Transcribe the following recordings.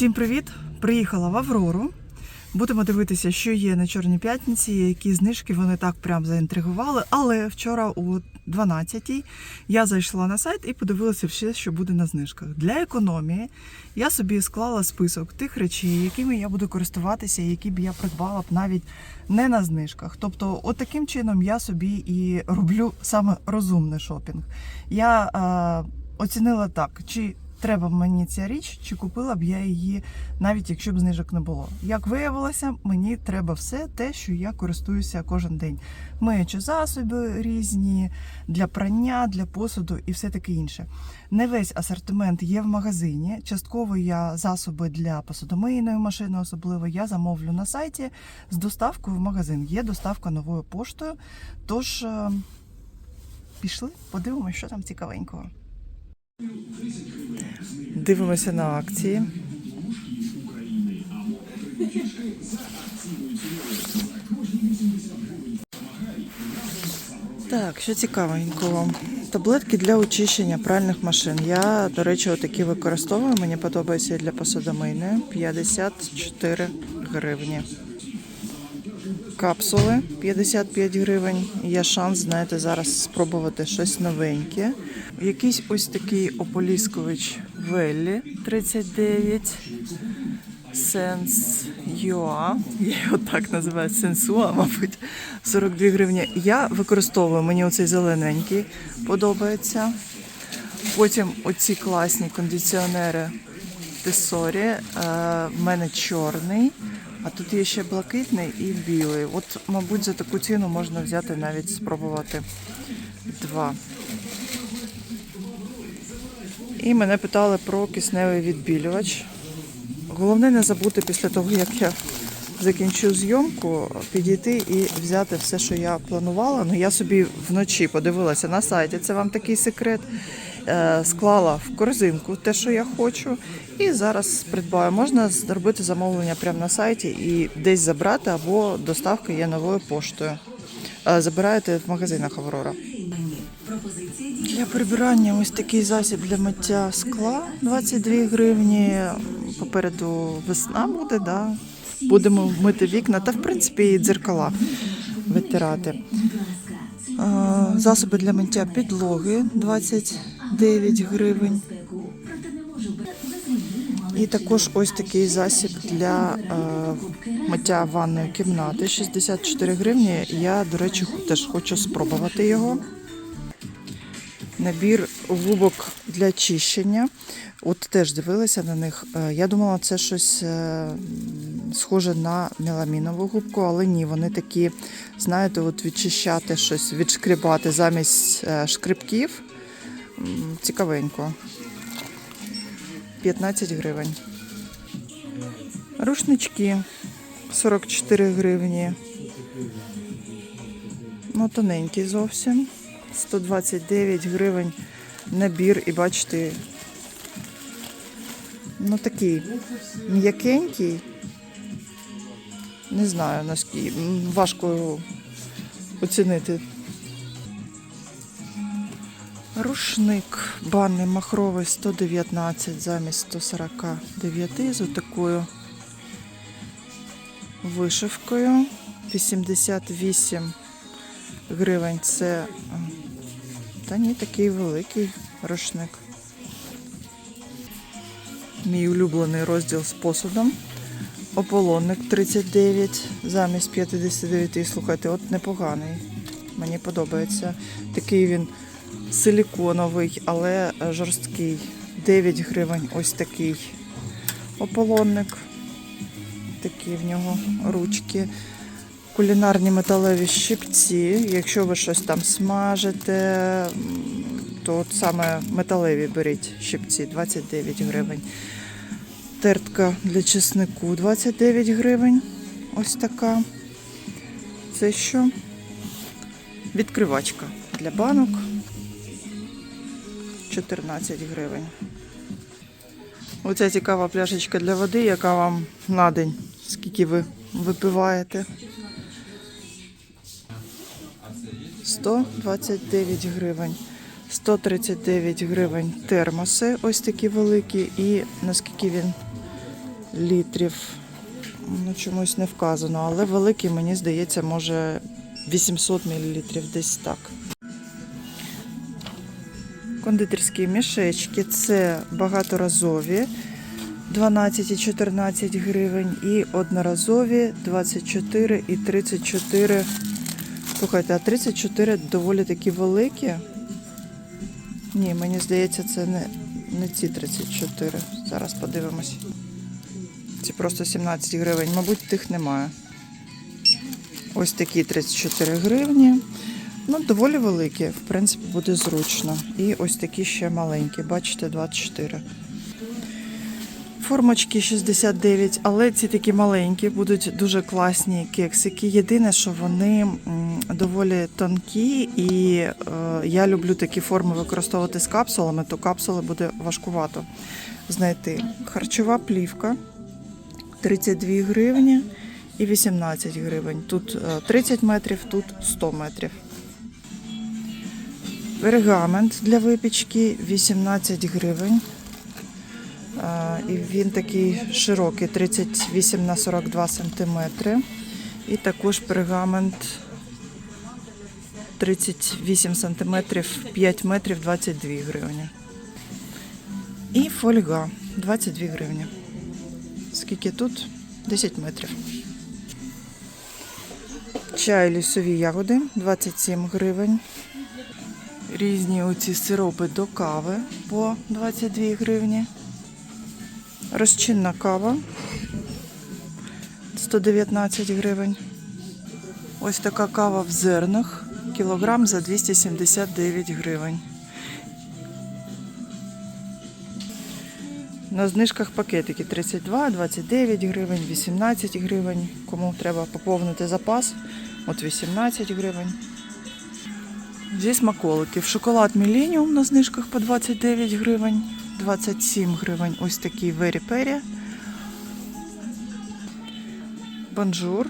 Всім привіт! Приїхала в Аврору. Будемо дивитися, що є на Чорній п'ятниці, які знижки вони так прям заінтригували. Але вчора о 12-й я зайшла на сайт і подивилася все, що буде на знижках. Для економії я собі склала список тих речей, якими я буду користуватися, які б я придбала б навіть не на знижках. Тобто, от таким чином я собі і роблю саме розумний шопінг. Я е, оцінила так, чи треба мені ця річ, чи купила б я її, навіть якщо б знижок не було. Як виявилося, мені треба все те, що я користуюся кожен день. Миючі засоби різні для прання, для посуду і все таке інше. Не весь асортимент є в магазині. Частково я засоби для посудомийної машини, особливо я замовлю на сайті з доставкою в магазин. Є доставка новою поштою. Тож е, пішли, подивимося, що там цікавенького. Дивимося на акції. Так, що цікавенького. Таблетки для очищення пральних машин. Я, до речі, отакі використовую. Мені подобається і для посудомийної. 54 гривні. Капсули 55 гривень. Є шанс, знаєте, зараз спробувати щось новеньке. Якийсь ось такий ополіскувач Веллі 39. Сенс Юа. Я його так називаю Сенсуа, мабуть. 42 гривні. Я використовую, мені оцей зелененький подобається. Потім оці класні кондиціонери Тесорі. В мене чорний, а тут є ще блакитний і білий. От, мабуть, за таку ціну можна взяти навіть спробувати два. І мене питали про кисневий відбілювач. Головне не забути після того, як я закінчу зйомку, підійти і взяти все, що я планувала. Ну, я собі вночі подивилася на сайті, це вам такий секрет. Е, Склала в корзинку те, що я хочу, і зараз придбаю. Можна зробити замовлення прямо на сайті і десь забрати, або доставка є новою поштою. Е, Забираєте в магазинах Аврора. Для прибирання ось такий засіб для миття скла 22 гривні. Попереду весна буде, да? будемо мити вікна та в принципі і дзеркала витирати. Засоби для миття підлоги 29 гривень. І також ось такий засіб для е, миття ванної кімнати 64 гривні. Я, до речі, теж хочу спробувати його. Набір губок для чищення. От теж дивилася на них. Е, Я думала, це щось е, схоже на меламінову губку, але ні, вони такі, знаєте, от відчищати щось, відшкрібати замість е, шкребків. Цікавенько. 15 гривень. Рушнички 44 гривні. Ну, тоненький зовсім. 129 гривень набір, і бачите, ну такий м'якенький. Не знаю наскільки важко оцінити. Рушник банний махровий 119 замість 149 з отакою вишивкою. 88 гривень це. Та ні, такий великий рушник. Мій улюблений розділ з посудом. Ополонник 39 замість 59. Слухайте, от непоганий. Мені подобається. Такий він силіконовий, але жорсткий. 9 гривень ось такий ополонник. Такі в нього ручки. Кулінарні металеві щипці. Якщо ви щось там смажите, то от саме металеві беріть щипці 29 гривень. Тертка для чеснику 29 гривень. Ось така. Це що? Відкривачка для банок 14 гривень. Оця цікава пляшечка для води, яка вам на день, скільки ви випиваєте. 129 гривень. 139 гривень термоси, ось такі великі, і наскільки він літрів. Ну, чомусь не вказано, але великий, мені здається, може 800 мл, десь так. Кондитерські мішечки це багаторазові 12 і 14 гривень і одноразові 24 і 34. Слухайте, а 34 доволі такі великі. Ні, мені здається, це не, не ці 34. Зараз подивимось. Ці просто 17 гривень. Мабуть, тих немає. Ось такі 34 гривні. Ну, доволі великі, в принципі, буде зручно. І ось такі ще маленькі, бачите, 24. Формочки 69, але ці такі маленькі, будуть дуже класні кексики. Єдине, що вони доволі тонкі, і е, я люблю такі форми використовувати з капсулами, то капсули буде важкувато знайти. Харчова плівка 32 гривні і 18 гривень. Тут е, 30 метрів, тут 100 метрів. Пергамент для випічки 18 гривень. І він такий широкий, 38 на 42 сантиметри. І також пергамент 38 сантиметрів, 5 метрів 22 гривні. І фольга 22 гривні. Скільки тут? 10 метрів. Чай лісові ягоди 27 гривень. Різні оці сиропи до кави по 22 гривні. Розчинна кава 119 гривень. Ось така кава в зернах. Кілограм за 279 гривень. На знижках пакетики 32, 29 гривень, 18 гривень. Кому треба поповнити запас, от 18 гривень. Зі смаколиків. Шоколад Міленіум на знижках по 29 гривень, 27 гривень. Ось такий Вері Пері. Бонжур.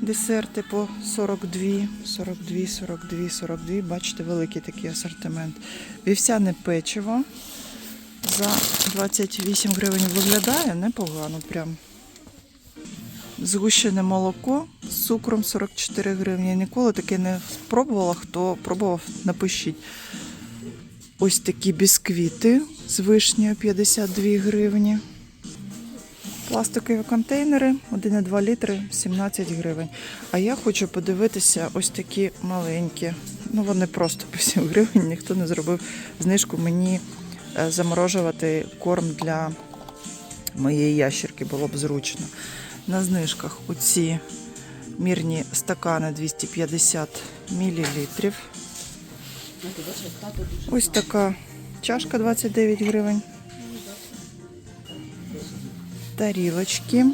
Десерти по 42, 42, 42, 42. Бачите, великий такий асортимент. Вівсяне печиво за 28 гривень виглядає непогано прям. Згущене молоко з цукром 44 гривні. Я ніколи таке не спробувала. Хто пробував, напишіть. Ось такі бісквіти з вишнею 52 гривні. Пластикові контейнери 1,2 літри 17 гривень. А я хочу подивитися ось такі маленькі. Ну вони просто по 7 гривень. Ніхто не зробив знижку мені е, заморожувати корм для моєї ящерки було б зручно. На знижках оці мірні стакани 250 мл. Ось така чашка 29 гривень. Тарілочки.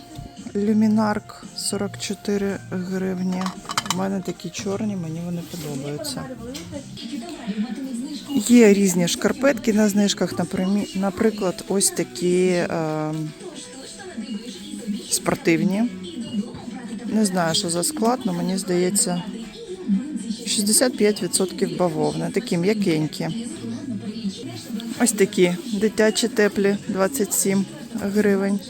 Люмінарк 44 гривні. У мене такі чорні, мені вони подобаються. Є різні шкарпетки на знижках, наприклад, ось такі е, спортивні. Не знаю, що за склад, але мені здається 65% бавовни, такі м'якенькі. Ось такі дитячі теплі 27 гривень.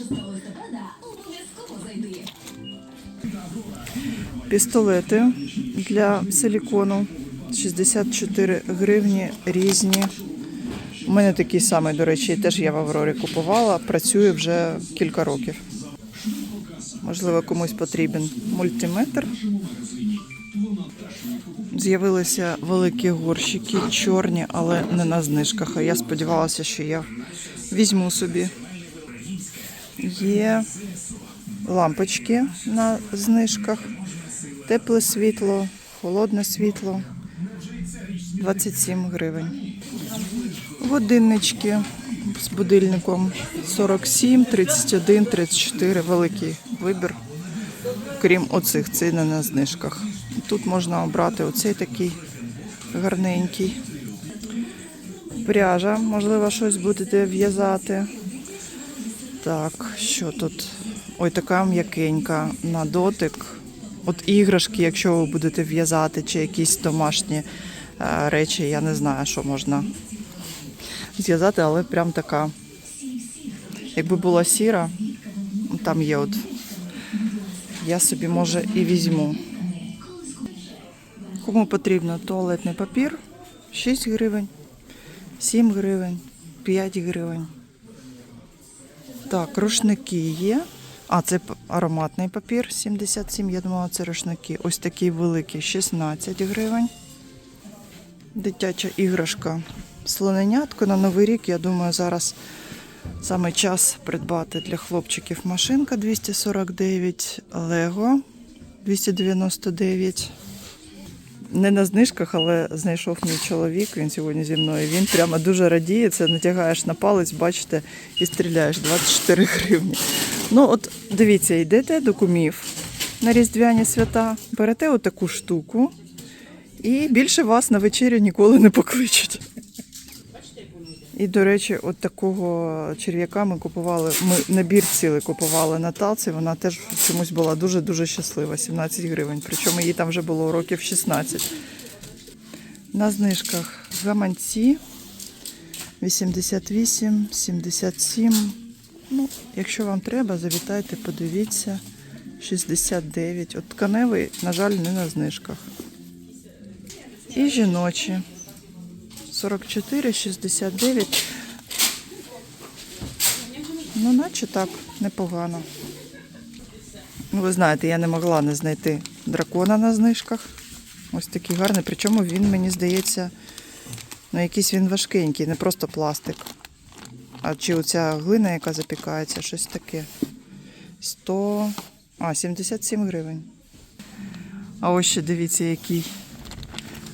Пістолети для силікону 64 гривні різні. У мене такий самий, до речі, теж я в Аврорі купувала. Працює вже кілька років. Можливо, комусь потрібен мультиметр. З'явилися великі горщики, чорні, але не на знижках. А я сподівалася, що я візьму собі. Є лампочки на знижках, тепле світло, холодне світло 27 гривень. Годиннички з будильником 47, 31, 34. Великий вибір. Крім оцих, це не на знижках. Тут можна обрати оцей такий гарненький. Пряжа, можливо, щось будете в'язати. Так, що тут? Ой, така м'якенька на дотик. От іграшки, якщо ви будете в'язати, чи якісь домашні е, речі, я не знаю, що можна зв'язати, але прям така. Якби була сіра, там є от. Я собі може і візьму. Кому потрібно туалетний папір 6 гривень, 7 гривень, 5 гривень. Так, рушники є. А, це ароматний папір 77. Я думала, це рушники. Ось такий великий 16 гривень. Дитяча іграшка. Слоненятко на Новий рік, я думаю, зараз саме час придбати для хлопчиків машинка 249, Лего 299. Не на знижках, але знайшов мій чоловік. Він сьогодні зі мною. Він прямо дуже радіє. Це натягаєш на палець, бачите, і стріляєш 24 гривні. Ну, от дивіться, йдете до кумів на Різдвяні свята, берете отаку штуку, і більше вас на вечерю ніколи не покличуть. І, до речі, от такого черв'яка ми купували. Ми набір цілий купували на талці. Вона теж чомусь була дуже-дуже щаслива. 17 гривень. Причому їй там вже було років 16. На знижках гаманці 88, 77. Ну, якщо вам треба, завітайте, подивіться. 69. От тканевий, на жаль, не на знижках. І жіночі. 44, 69. Ну, наче так, непогано. Ну, ви знаєте, я не могла не знайти дракона на знижках. Ось такий гарний. Причому він, мені здається, ну якийсь він важкенький, не просто пластик. А чи оця глина, яка запікається, щось таке. 100. А, 77 гривень. А ось ще дивіться, який.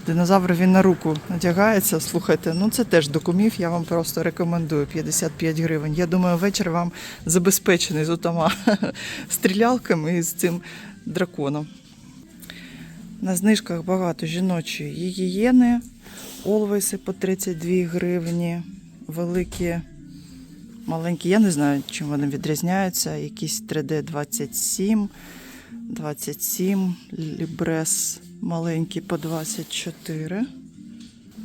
Динозавр він на руку надягається. Слухайте, ну це теж докумів, я вам просто рекомендую 55 гривень. Я думаю, вечір вам забезпечений з утома стрілялками і з цим драконом. На знижках багато жіночої гігієни, олвейси по 32 гривні, великі, маленькі. Я не знаю, чим вони відрізняються. Якісь 3D 27, 27, лібрес маленькі по 24.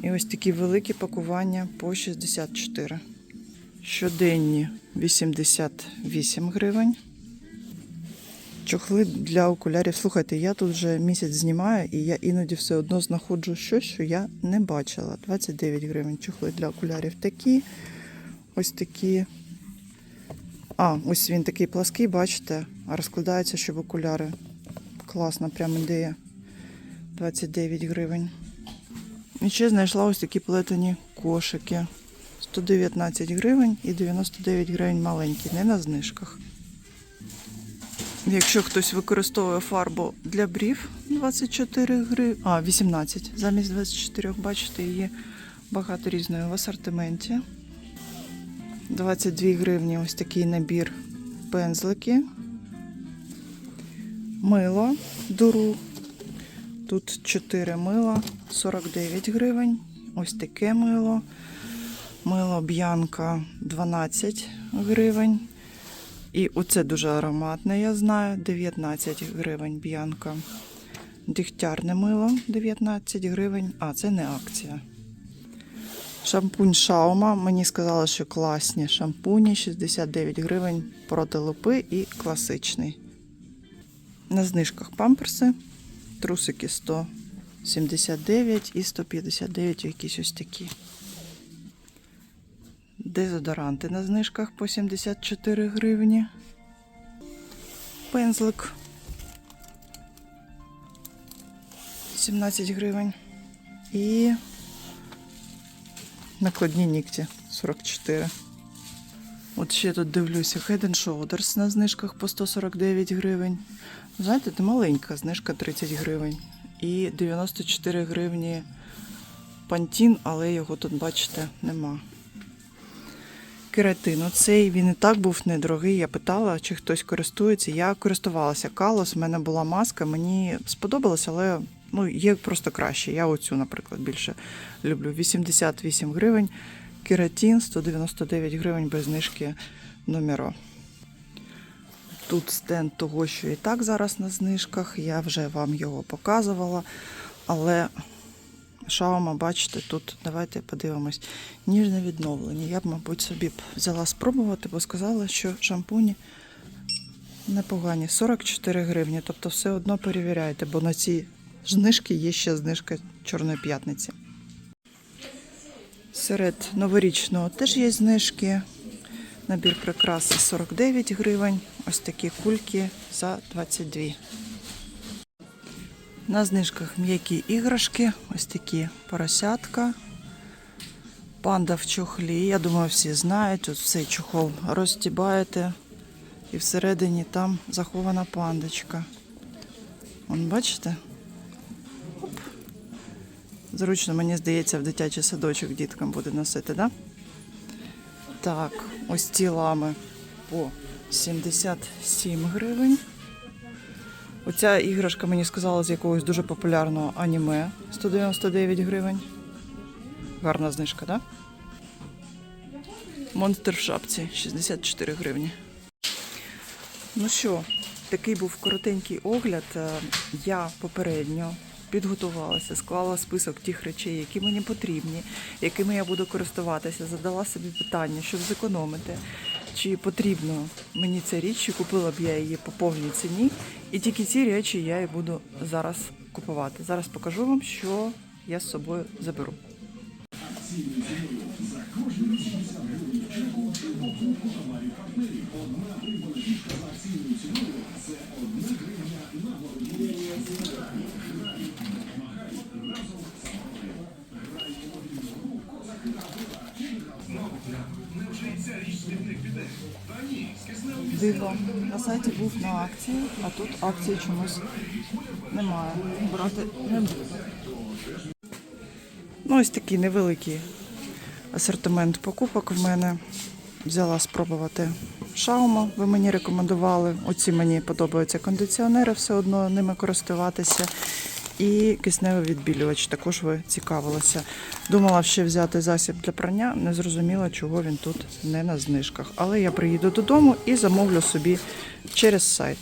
І ось такі великі пакування по 64. Щоденні 88 гривень. Чохли для окулярів. Слухайте, я тут вже місяць знімаю, і я іноді все одно знаходжу щось, що я не бачила. 29 гривень чохли для окулярів такі. Ось такі. А, ось він такий плаский, бачите, розкладається, щоб окуляри. Класна прям ідея. 29 гривень. І ще знайшла ось такі плетені кошики. 119 гривень і 99 гривень маленькі, не на знижках. Якщо хтось використовує фарбу для брів 24 гривні, а 18, замість 24, бачите, її багато різної в асортименті. 22 гривні ось такий набір пензлики. Мило дуру. Тут 4 мила, 49 гривень. Ось таке мило. Мило б'янка 12 гривень. І оце дуже ароматне, я знаю. 19 гривень б'янка. Дегтярне мило 19 гривень. А, це не акція. Шампунь Шаума. Мені сказали, що класні шампуні 69 гривень проти лупи і класичний. На знижках памперси. Трусики 179 і 159 якісь ось такі. Дезодоранти на знижках по 74 гривні. Пензлик 17 гривень. І накладні нігті 44. От ще тут дивлюся Head and Shoulders на знижках по 149 гривень. Знаєте, це маленька знижка 30 гривень. І 94 гривні пантін, але його тут, бачите, нема. Кератин. Оцей він і так був недорогий. Я питала, чи хтось користується. Я користувалася Калос, в мене була маска, мені сподобалось, але ну, є просто краще. Я оцю, наприклад, більше люблю. 88 гривень. Кератин 199 гривень без знижки номеро. Тут стенд того, що і так зараз на знижках. Я вже вам його показувала. Але Шаума, бачите, тут давайте подивимось. Ніжне відновлення. Я б, мабуть, собі б взяла спробувати, бо сказала, що шампуні Непогані. 44 гривні. Тобто все одно перевіряйте, бо на ці знижки є ще знижка Чорної п'ятниці. Серед новорічного теж є знижки. Набір прикраси 49 гривень. Ось такі кульки за 22. На знижках м'які іграшки, ось такі поросятка. Панда в чохлі. Я думаю, всі знають. Тут цей чохол розтібаєте. І всередині там захована пандочка. Вон, бачите? Оп. Зручно, мені здається, в дитячий садочок діткам буде носити, да? Так, ось ці лами по 77 гривень. Оця іграшка мені сказала з якогось дуже популярного аніме 199 гривень. Гарна знижка, так? Да? Монстр в шапці 64 гривні. Ну що, такий був коротенький огляд. Е, Я попередньо підготувалася, склала список тих речей, які мені потрібні, якими я буду користуватися, задала собі питання, щоб зекономити, чи потрібно мені ця річ, чи купила б я її по повній ціні. І тільки ці речі я і буду зараз купувати. Зараз покажу вам, що я з собою заберу. Диво. На сайті був на акції, а тут акції чомусь немає. Брати не буду. Ну, ось такий невеликий асортимент покупок в мене. Взяла спробувати шаума, ви мені рекомендували. Оці мені подобаються кондиціонери, все одно ними користуватися. І кисневий відбілювач також ви цікавилися. Думала ще взяти засіб для прання, не зрозуміла, чого він тут не на знижках. Але я приїду додому і замовлю собі через сайт.